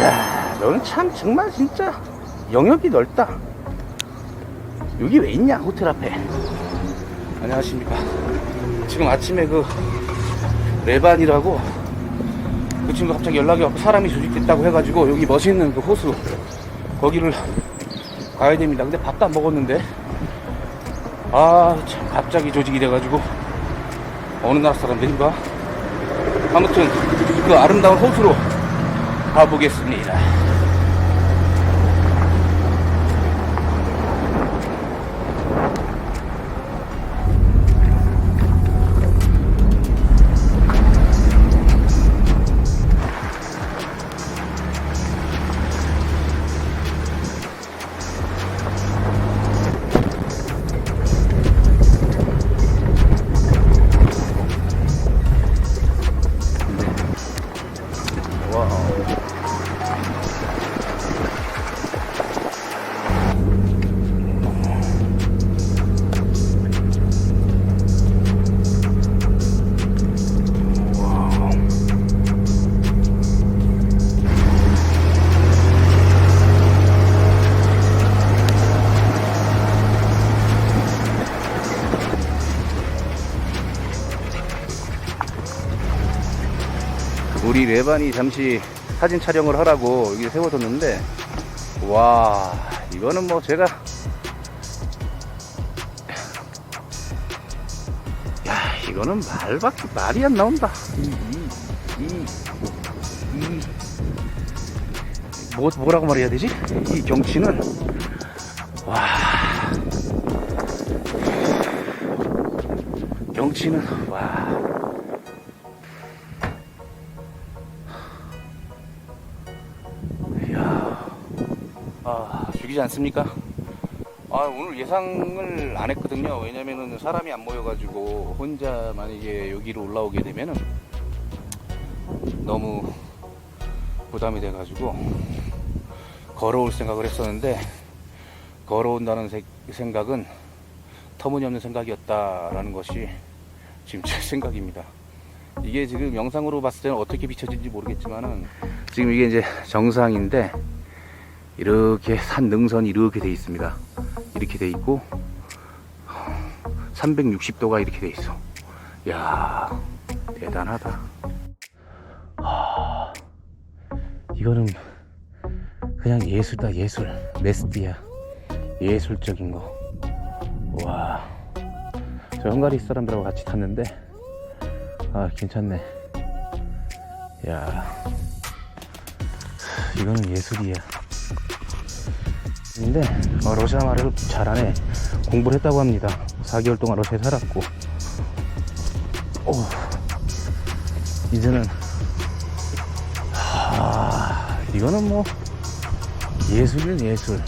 야, 너는 참 정말 진짜 영역이 넓다. 여기 왜 있냐, 호텔 앞에. 안녕하십니까. 지금 아침에 그, 레반이라고, 그 친구 갑자기 연락이 왔고 사람이 조직됐다고 해가지고 여기 멋있는 그 호수, 거기를 가야 됩니다. 근데 밥도 안 먹었는데, 아, 참, 갑자기 조직이 돼가지고, 어느 나라 사람들인가? 아무튼, 그 아름다운 호수로 가보겠습니다. 우리 레반이 잠시 사진 촬영을 하라고 여기 세워뒀는데 와 이거는 뭐 제가 야 이거는 말밖에 말이 안 나온다. 이이이 뭐, 뭐라고 말해야 되지? 이 경치는 와. 경치는 와 죽이지 않습니까? 아, 오늘 예상을 안 했거든요. 왜냐면은 사람이 안 모여가지고 혼자 만약에 여기로 올라오게 되면은 너무 부담이 돼가지고 걸어올 생각을 했었는데 걸어온다는 세- 생각은 터무니없는 생각이었다라는 것이 지금 제 생각입니다. 이게 지금 영상으로 봤을 때는 어떻게 비춰질지 모르겠지만은 지금 이게 이제 정상인데 이렇게 산 능선이 이렇게 돼 있습니다. 이렇게 돼 있고 360도가 이렇게 돼 있어. 야 대단하다. 하, 이거는 그냥 예술다 예술 메스티야 예술적인 거. 와. 저 헝가리 사람들하고 같이 탔는데 아 괜찮네. 야 이거는 예술이야. 근데 어, 러시아 말을 잘하네. 공부를 했다고 합니다. 4개월 동안 러시아에 살았고. 오, 이제는 하, 이거는 뭐 예술이는 예술.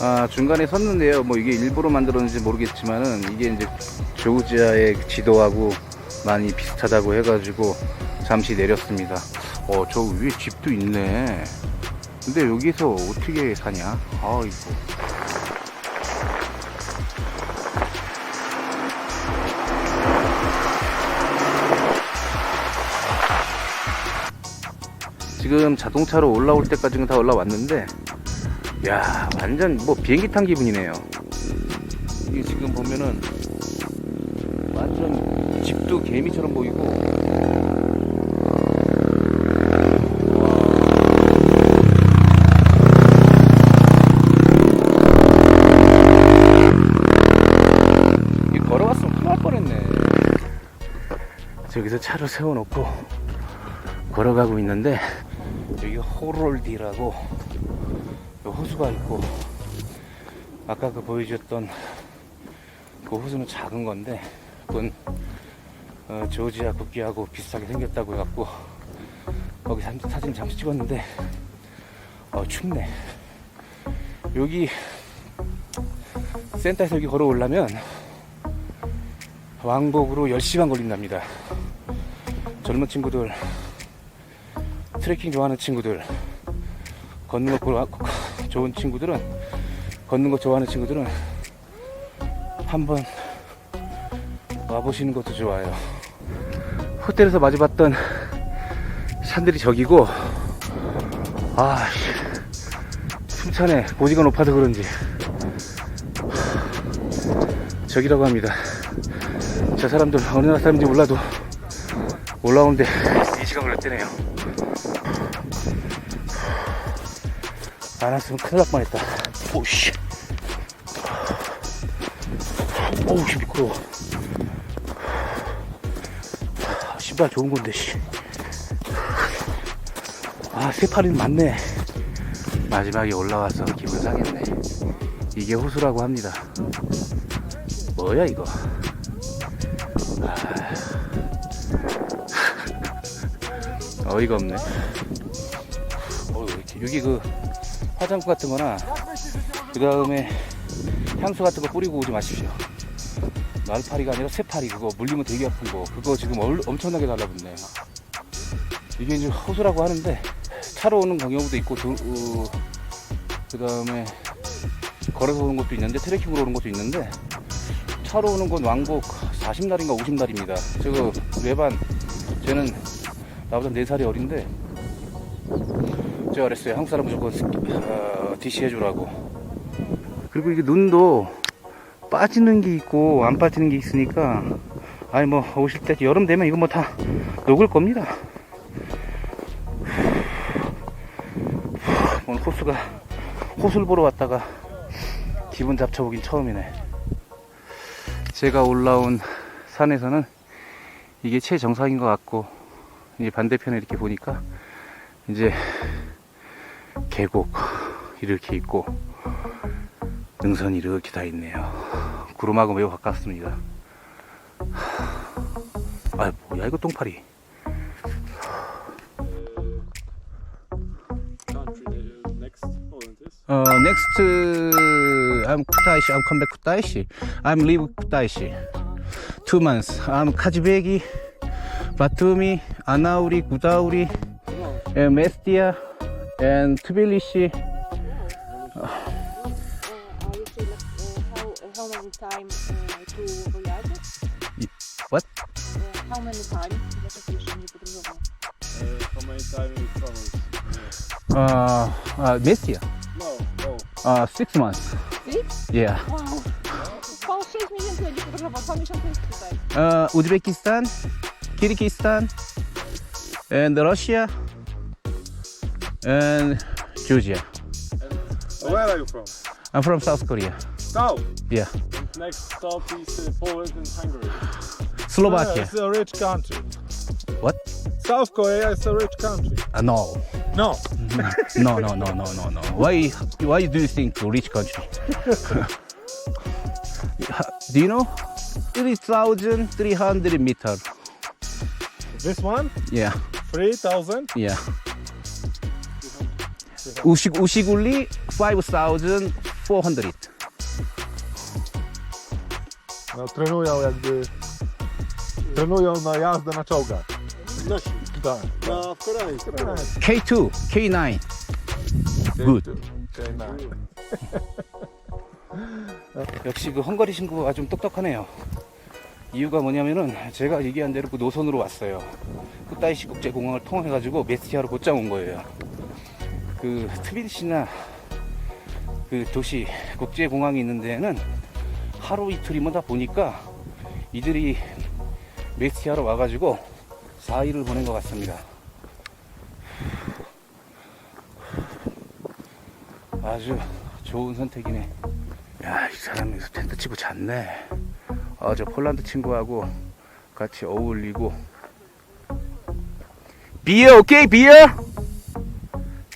아, 중간에 섰는데요. 뭐 이게 일부러 만들었는지 모르겠지만은 이게 이제 조지아의 지도하고 많이 비슷하다고 해가지고 잠시 내렸습니다. 어, 저 위에 집도 있네. 근데 여기서 어떻게 사냐? 아이고. 지금 자동차로 올라올 때까지는 다 올라왔는데 야 완전 뭐 비행기 탄 기분이네요. 이게 지금 보면은 완전 집도 개미처럼 보이고. 이 걸어갔으면 큰일 날 뻔했네. 저기서 차를 세워놓고 걸어가고 있는데 여기 호롤디라고 그 호수가 있고 아까 그 보여줬던 그 호수는 작은 건데 그건 어, 조지아 국기하고 비슷하게 생겼다고 해갖고 거기 사- 사진 잠시 찍었는데 어, 춥네. 여기 센터에서 여기 걸어오려면 왕복으로 10시간 걸린답니다. 젊은 친구들, 트레킹 좋아하는 친구들, 걷는 거 좋은 친구들은, 걷는 거 좋아하는 친구들은 한번 와보시는 것도 좋아요. 호텔에서 마주 봤던 산들이 저기고, 아, 씨. 춘천에 고지가 높아서 그런지, 저기라고 합니다. 저 사람들 어느 나라 사람인지 몰라도 올라오는데 2시간 걸렸대네요. 안 왔으면 큰일 날 뻔했다. 오우씨. 오우씨, 미끄러워. 아, 신발 좋은 건데, 씨. 아, 새파리는 많네. 마지막에 올라와서 기분 상했네. 이게 호수라고 합니다. 뭐야, 이거? 어이가 없네. 어, 여기 그 화장품 같은 거나 그 다음에 향수 같은 거 뿌리고 오지 마십시오. 말파리가 아니라 새파리 그거 물리면 되게 거 그거 지금 얼- 엄청나게 달라붙네. 이게 이제 호수라고 하는데 차로 오는 경우도 있고 그 다음에 걸어서 오는 것도 있는데 트레킹으로 오는 것도 있는데 차로 오는 건 왕복 40날인가 50날입니다. 저거 외반 쟤는 나보다 4살이 어린데 제가 그랬어요. 한국 사람 무조건 어, DC 해주라고. 그리고 이게 눈도 빠지는 게 있고 안 빠지는 게 있으니까 아니 뭐 오실 때 여름 되면 이거 뭐 다 녹을 겁니다. 오늘 호수가 호수를 보러 왔다가 기분 잡쳐보긴 처음이네. 제가 올라온 산에서는 이게 최정상인 것 같고 이 반대편에 이렇게 보니까 이제 계곡 이렇게 있고 능선이 이렇게 다 있네요. 구름하고 매우 가깝습니다. 아 뭐야 이거 똥파리. uh, next? Uh, uh, I'm Kutaisi. I'm come back Kutaisi. I'm leave Kutaisi. Two months. I'm Kajibegi, Batumi, Anauri, Gudauri, uh, Mestia, and Tbilisi. Uh, are you still uh, how how many time uh, to voyage? What? Uh, how many time vacation you podróżował? Uh, how many time you traveled? Uh, uh, Mestia. No, no. Uh, six months. Six? Yeah. Wow. Pan 6 miesięcy będzie podróżował, 2 miesiące jest tutaj. Uh, Uzbekistan, Kyrgyzstan, and Russia, and Georgia. Where are you from? I'm from South Korea. South. Yeah. And next stop is uh, Poland and Hungary. Slovakia. it's a rich country. What? South Korea is a rich country. Uh, no. No. no, no, no, no, no, no. Why, why do you think a rich country? do you know? 3,300 meter. This one? Yeah, 3,000? yeah. 우시, 우시굴리 5,400. No, trenują jakby. Trenują na jazdę na czołgach. Nasi. Tak. Na w Korei. K2, K9. Good. Okej, no. 역시 그 헝가리 친구가 좀 똑똑하네요. 이유가 뭐냐면은 제가 얘기한 대로 그 노선으로 왔어요. 쿠타이시 국제공항을 통해가지고 메스티아로 곧장 온 거예요. 그 트빌리시나 그 도시 국제공항이 있는 데는 하루 이틀이면 다 보니까 이들이 메스티아로 와가지고 4일을 보낸 것 같습니다. 아주 좋은 선택이네. 야, 이 사람 여기서 텐트 치고 잤네. 아, 저 폴란드 친구하고 같이 어울리고. 비어, 오케이, 비어?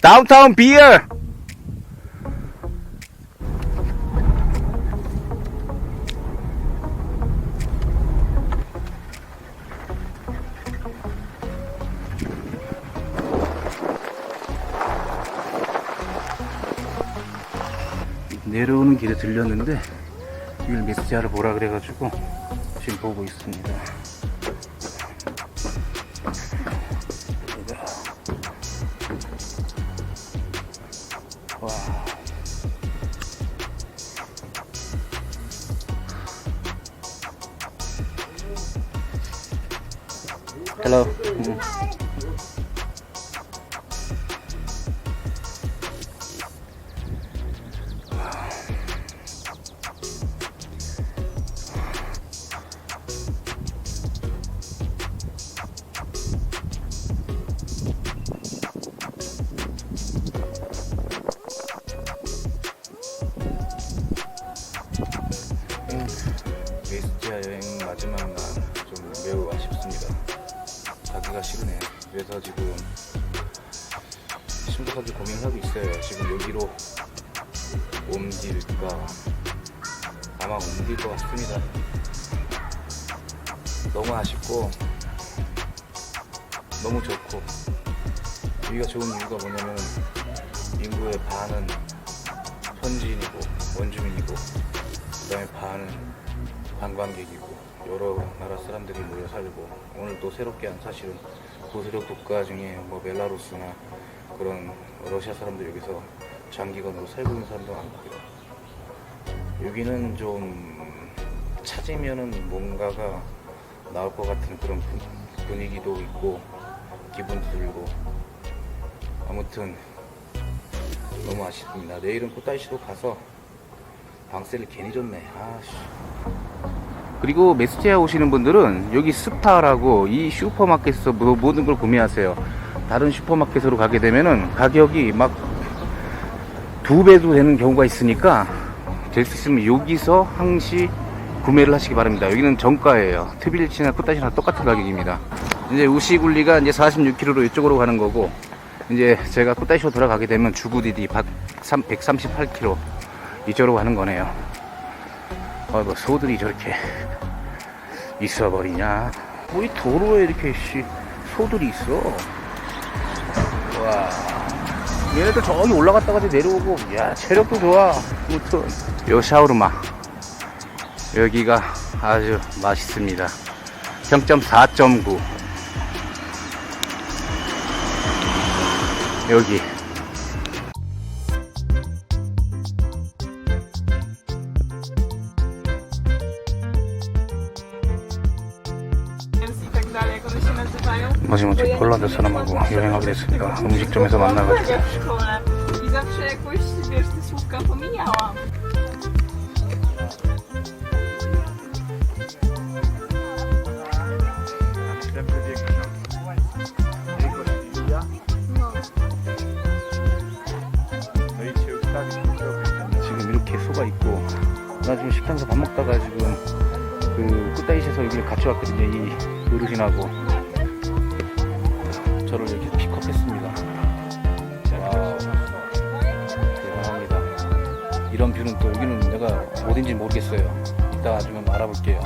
다운타운 비어! 내려오는 길에 들렸는데 이걸 메시지를 보라 그래가지고 지금 보고 있습니다. Hello. 그래서 지금 심각하게 고민하고 있어요. 지금 여기로 옮길까 아마 옮길 것 같습니다. 너무 아쉽고 너무 좋고 여기가 좋은 이유가 뭐냐면 인구의 반은 현지인이고 원주민이고 그 다음에 반은 관광객이고 여러 나라 사람들이 모여 살고 오늘 또 새롭게 한 사실은 보수력 국가 중에 뭐 벨라루스나 그런 러시아 사람들 여기서 장기간으로 살고 있는 사람도 많고요. 여기는 좀 찾으면은 뭔가가 나올 것 같은 그런 분- 분위기도 있고 기분도 들고 아무튼 너무 아쉽습니다. 내일은 꽃다이시도 가서 방세를 괜히 줬네. 아씨. 그리고 메스티아 오시는 분들은 여기 스파라고 이 슈퍼마켓에서 뭐- 모든 걸 구매하세요. 다른 슈퍼마켓으로 가게 되면은 가격이 막 두 배도 되는 경우가 있으니까 될 수 있으면 여기서 항시 구매를 하시기 바랍니다. 여기는 정가예요. 트빌리치나 코타시나 똑같은 가격입니다. 이제 우시굴리가 이제 46km로 이쪽으로 가는 거고 이제 제가 코타시로 돌아가게 되면 주구디디 138km 이쪽으로 가는 거네요. 아, 뭐 소들이 저렇게 있어버리냐? 뭐 이 도로에 이렇게 씨 소들이 있어. 와, 얘네들 저기 올라갔다가 이제 내려오고, 야 체력도 좋아. 아무튼 요 샤오르마 여기가 아주 맛있습니다. 평점 4.9. 여기 마지막에 폴란드 사람하고 여행하게 됐습니다. 음식점에서 만나가지고. 지금 이렇게 소가 있고 나 지금 식당에서 밥 먹다가 지금 그 끝다이시에서 여기를 같이 왔거든요 이 어르신하고 이런 뷰는 또 여기는 내가 어딘지 모르겠어요. 이따가 좀 알아볼게요